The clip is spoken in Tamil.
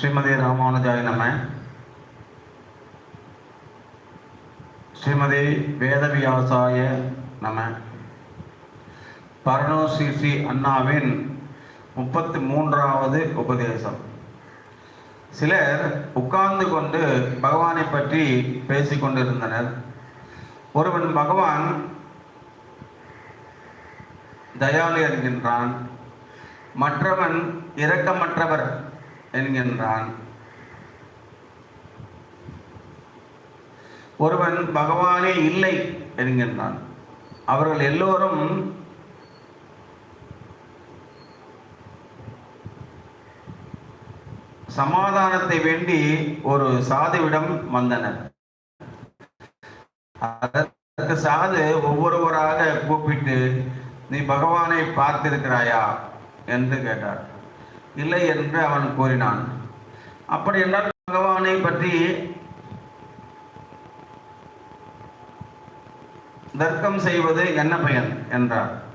ஸ்ரீமதி ராமானுஜாய நம்ம ஸ்ரீமதி வேதவியாசாய நம. பரணோ ஸ்ரீ ஸ்ரீ அண்ணாவின் முப்பத்தி மூன்றாவது உபதேசம். சிலர் உட்கார்ந்து கொண்டு பகவானை பற்றி பேசிக்கொண்டிருந்தனர் ஒருவன் பகவான் தயாளு என்கின்றான் மற்றவன் இரக்கமற்றவர். என்கின்றான். ஒருவன் பகவானே இல்லை என்கின்றான். அவர்கள் எல்லோரும் சமாதானத்தை வேண்டி ஒரு சாதுவிடம் வந்தனர். அதற்கு சாது ஒவ்வொருவராக கூப்பிட்டு நீ பகவானை பார்த்திருக்கிறாயா? என்று கேட்டார். இல்லை என்று அவன் கூறினான். அப்படி என்றால் பகவானை பற்றி தர்க்கம் செய்வது என்ன பயன்? என்றார்.